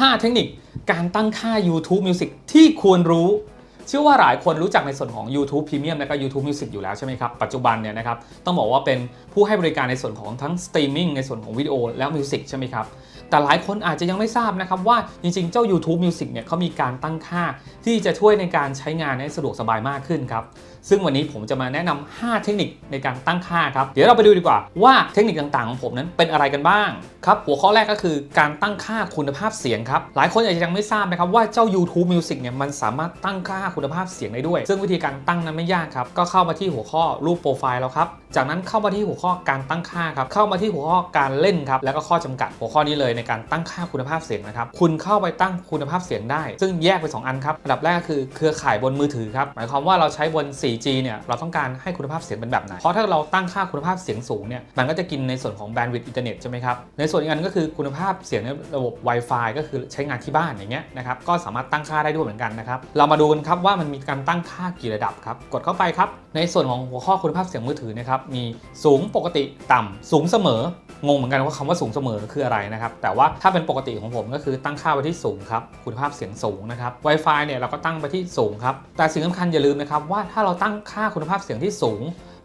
5 เทคนิคการตั้งค่า YouTube Music ที่ควรรู้ เชื่อว่าหลายคนรู้จักในส่วนของ YouTube Premium และก็ YouTube Music อยู่แล้วใช่ไหมครับ ปัจจุบันเนี่ยนะครับต้องบอกว่าเป็นผู้ให้บริการในส่วนของทั้งสตรีมมิ่งในส่วนของวิดีโอและมิวสิกใช่ไหมครับ แต่หลายคนอาจจะยังไม่ทราบนะครับว่าจริงๆ เจ้า YouTube Music เนี่ยเขามีการตั้งค่าที่จะช่วยในการใช้งานให้สะดวกสบายมากขึ้นครับ ซึ่งวันนี้ผมจะมาแนะนำ5เทคนิคในการตั้งค่าครับ เดี๋ยวเราไปดูดีกว่าว่าเทคนิคต่างๆ ของผมนั้นเป็นอะไรกันบ้างครับ หัวข้อแรกก็คือการตั้งค่าคุณภาพเสียงครับ หลายคนอาจจะยังไม่ทราบนะครับว่าเจ้า YouTube Music เนี่ยมันสามารถตั้งค่าคุณภาพเสียงได้ด้วย ซึ่งวิธีการตั้งนั้นไม่ยากครับ ก็เข้ามาที่หัวข้อรูปโปรไฟล์แล้วครับ จากนั้นเข้ามาที่หัวข้อการตั้งค่าครับ เข้ามาที่หัวข้อการเล่นครับ แล้วก็ข้อจำกัดหัวข้อนี้เลยในการตั้งค่าคุณภาพเสียงนะครับ คุณเข้าไปตั้งคุณภาพเสียงได้ ซึ่งแยกเป็นสองอันครับ อันดับแรกก็คือเครือข่ายบนมือถือครับ หมายความว่าเราใช้บน 4G เนี่ย เราต้องการให้คุณภาพเสียงเป็นแบบไหน เพราะถ้าเราตั้งค่าคุณภาพเสียงสูงเนี่ย มันก็จะกินในส่วนของแบนด์วิดต์อินเทอร์เน็ตใช่ไหมครับ ในส่วนอีกอันก็คือคุณภาพเสียงในระบบ Wi-Fi ก็คือใช้งานที่บ้านอย่างเงี้ยนะครับ ก็สามารถตั้งค่าได้ด้วยเหมือนกันนะครับ เรามาดูกันครับว่ามันมีการตั้งค่ากี่ระดับครับ กดเข้าไปครับ ในส่วนของหัวข้อคุณภาพเสียงมือถือนะครับ มีสูงปกติต่ำสูงเสมองงเหมือนกันว่าคำว่าสูงเสมอคืออะไรนะครับแต่แต่ว่าถ้าเป็นปกติของผมก็คือตั้งค่าไว้ที่สูงครับคุณภาพเสียงสูงนะครับ Wi-Fi เนี่ยเราก็ตั้งไปที่สูงครับแต่สิ่งสำคัญอย่าลืมนะครับว่าถ้าเราตั้งค่าคุณภาพเสียงที่สูง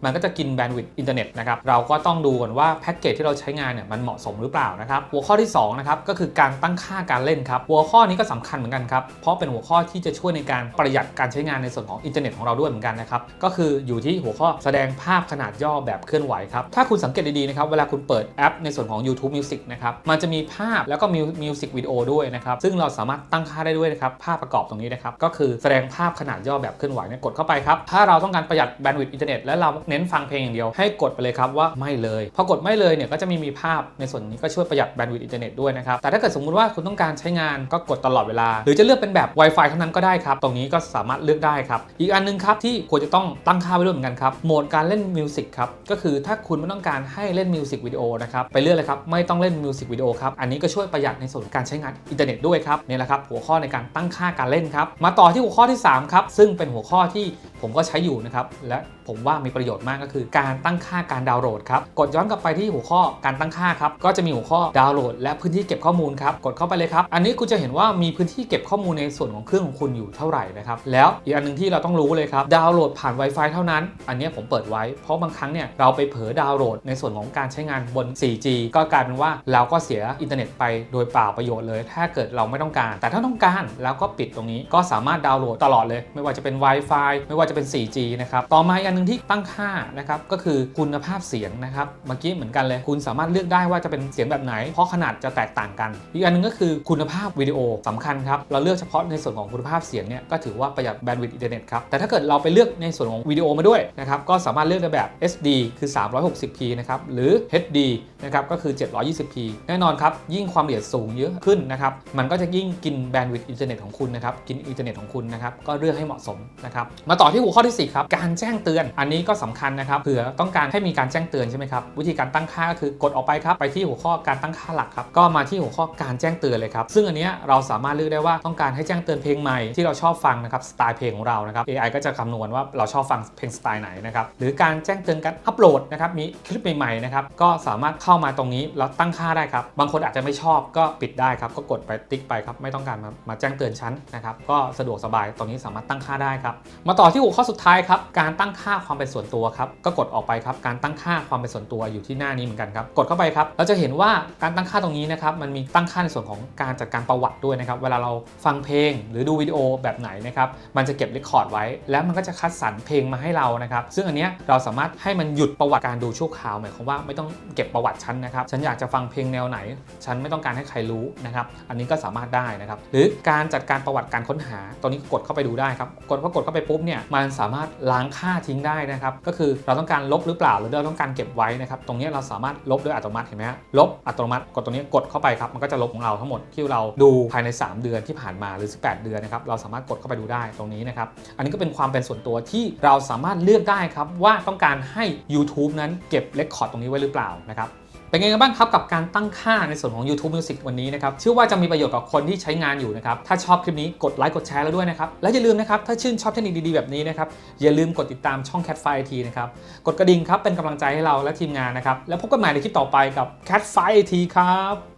มันก็จะกินแบนด์วิดต์อินเทอร์เน็ตนะครับเราก็ต้องดูก่อนว่าแพ็กเกจที่เราใช้งานเนี่ยมันเหมาะสมหรือเปล่านะครับหัวข้อที่2นะครับก็คือการตั้งค่าการเล่นครับหัวข้อนี้ก็สำคัญเหมือนกันครับเพราะเป็นหัวข้อที่จะช่วยในการประหยัดการใช้งานในส่วนของอินเทอร์เน็ตของเราด้วยเหมือนกันนะครับก็คืออยู่ที่หัวข้อแสดงภาพขนาดย่อแบบเคลื่อนไหวครับถ้าคุณสังเกตดีๆนะครับเวลาคุณเปิดแอป ในส่วนของ YouTube Music นะครับมันจะมีภาพแล้วก็มีมิวสิกวิดีโอด้วยนะครับซึ่งเราสามารถตั้งค่าได้ด้วยนะครับภาพประกอบตรงนี้นะครับก็คือแสดงภาพขนาดย่อแบบเคลื่อนไหวเนี่ยกดเข้าไปครับถ้าเราต้องการประหยัดแบนด์วิดต์อินเทอร์เน็ตและเราเน้นฟังเพลงอย่างเดียว ให้กดไปเลยครับว่าไม่เลย พอกดไม่เลยเนี่ยก็จะมีมีภาพในส่วนนี้ก็ช่วยประหยัดแบนด์วิดต์อินเทอร์เน็ตด้วยนะครับ แต่ถ้าเกิดสมมุติว่าคุณต้องการใช้งานก็กดตลอดเวลา หรือจะเลือกเป็นแบบ Wi-Fi เท่านั้นก็ได้ครับ ตรงนี้ก็สามารถเลือกได้ครับ อีกอันหนึงครับที่ควรจะต้องตั้งค่าไว้ด้วยเหมือนกันครับ โหมดการเล่นมิวสิกครับ ก็คือถ้าคุณไม่ต้องการให้เล่นมิวสิกวิดีโอนะครับ ไปเลือกเลยครับ ไม่ต้องเล่นมิวสิกวิดีโอครับ อันนี้ก็ช่วยประหยัดในส่วนการใช้งานอินเทอร์เน็ตด้วยครับ นี่แหละครับหัวข้อในการตั้งค่าการเล่นครับ มาต่อที่หัวข้อที่สามครับ ซึ่งเป็นหัวข้อที่ ผมก็ใช้อยู่นะครับ และผมว่ามีประโยชน์มากก็คือ การตั้งค่าการดาวน์โหลดครับ กดย้อนกลับไปที่หัวข้อการตั้งค่าครับ ก็จะมีหัวข้อดาวน์โหลด และพื้นที่เก็บข้อมูลครับ กดเข้าไปเลยครับ อันนี้คุณจะเห็นว่ามีพื้นที่เก็บข้อมูลในส่วนของเครื่องของคุณอยู่เท่าไหร่นะครับ แล้วอีกอันหนึงที่เราต้องรู้เลยครับ ดาวน์โหลดผ่าน Wi-Fi เท่านั้น อันนี้ผมเปิดไว้ เพราะบางครั้งเนี่ยเราไปเผลอดาวน์โหลดในส่วนของการใช้งานบน 4G ก็กลายเป็นว่าเราก็เสียอินเทอร์เน็ตไปโดยเปล่าประโยชน์เลย ถ้าเกิดเราไม่ต้องการ แต่ถ้าต้องการแล้วก็ปิดตรงนี้ ก็สามารถดาวน์โหลดตลอดเลย ไม่ว่าจะเป็น Wi-Fi ไม่ว่าจะเป็น 4G นะครับ ต่อมาอีกอันหนึงที่ตั้งค่านะครับ ก็คือคุณภาพเสียงนะครับ เมื่อกี้เหมือนกันเลย คุณสามารถเลือกได้ว่าจะเป็นเสียงแบบไหน เพราะขนาดจะแตกต่างกัน อีกอันหนึงก็คือคุณภาพวิดีโอสำคัญครับ เราเลือกเฉพาะในส่วนของคุณภาพเสียงเนี่ย ก็ถือว่าประหยัดแบนด์วิดต์อินเทอร์เน็ตครับ แต่ถ้าเกิดเราไปเลือกในส่วนของวิดีโอมาด้วยนะครับ ก็สามารถเลือกได้แบบ SD คือ 360p นะครับ หรือ HD นะครับ ก็คือ 720p แน่นอนครับ ยิ่งความละเอียดสูงเยอะขึ้นนะครับ มันก็จะยิ่งกินแบนด์วิดต์อินเทอร์เน็ตของคุณนะครับ กินอินเทอร์เน็ตของคุณนะครับ ก็เลือกให้เหมาะสมนะครับ มาต่อที่หัวข้อที่ 4 ครับ การแจ้งเตือน อันนี้ก็สำคัญนะครับ เผื่อต้องการให้มีการแจ้งเตือนใช่ไหมครับ วิธีการตั้งค่าก็คือกดออกไปครับ ไปที่หัวข้อการตั้งค่าหลักครับ ก็มาที่หัวข้อการแจ้งเตือนเลยครับ ซึ่งอันนี้เราสามารถเลือกได้ว่าต้องการให้แจ้งเตือนเพลงใหม่ที่เราชอบฟังนะครับ สไตล์เพลงของเรานะครับ AI ก็จะคำนวณว่าเราชอบฟังเพลงสไตล์ไหนนะครับ หรือการแจ้งเตือนการอัปโหลดนะครับ มีคลิปใหม่ๆนะครับ ก็สามารถเข้ามาตรงนี้แล้วตั้งค่าได้ครับ บางคนอาจจะไม่ชอบก็ปิดได้ครับ ก็กดไปติ๊กไปครับ ไม่ต้องการมามาแจ้งเตือนชั้นนะครับ ก็สะดวกสบายตรงนี้สามารถตั้งค่าได้ครับ มาต่อที่หัวข้อสุดท้ายครับการตั้งค่าความเป็นส่วนตัวครับก็กดออกไปครับการตั้งค่าความเป็นส่วนตัวอยู่ที่หน้านี้เหมือนกันครับกดเข้าไปครับเราจะเห็นว่าการตั้งค่าตรงนี้นะครับมันมีตั้งค่าในส่วนของการจัดการประวัติด้วยนะครับเวลาเราฟังเพลงหรือดูวิดีโอแบบไหนนะครับมันจะเก็บเรคคอร์ดไว้ แล้วมันก็จะคัดสรรเพลงมาให้เรานะครับซึ่งอันเนี้ยเราสามารถให้มันหยุดประวัติการดูชั่วคราวหมายความว่าไม่ต้องเก็บประวัติฉันนะครับฉันอยากจะฟังเพลงแนวไหน ฉันไม่ต้องการให้ใครรู้นะครับอันนี้ก็สามารถได้นะครับหรือการจัดการประวัติการค้นหาตรงนี้กดเข้าไปดูได้ครับกดพอกดเข้าไปปุ๊บเนี่ยมันสามารถล้างค่าทิ้งได้นะครับ ก็คือเราต้องการลบหรือเปล่าหรือเราต้องการเก็บไว้นะครับ ตรงนี้เราสามารถลบโดยอัตโนมัติเห็นไหมฮะลบอัตโนมัติกดตรงนี้กดเข้าไปครับมันก็จะลบของเราทั้งหมดที่เราดูภายใน 3 เดือนที่ผ่านมาหรือ 18 เดือนนะครับเราสามารถกดเข้าไปดูได้ตรงนี้นะครับอันนี้ก็เป็นความเป็นส่วนตัวที่เราสามารถเลือกได้ครับว่าต้องการให้ YouTube นั้นเก็บเรคคอร์ดตรงนี้ไว้หรือเปล่านะครับ เป็นไงกันบ้างครับกับการตั้งค่าในส่วนของ YouTube Music วันนี้นะครับเชื่อว่าจะมีประโยชน์กับคนที่ใช้งานอยู่นะครับถ้าชอบคลิปนี้กดไลค์กดแชร์แล้วด้วยนะครับและอย่าลืมนะครับถ้าชื่นชอบเทคนิคดีๆแบบนี้นะครับอย่าลืมกดติดตามช่อง Cat f i IT นะครับกดกระดิ่งครับเป็นกำลังใจให้เราและทีมงานนะครับแล้วพบกันใหม่ในคลิปต่อไปกับ Cat f i IT ครับ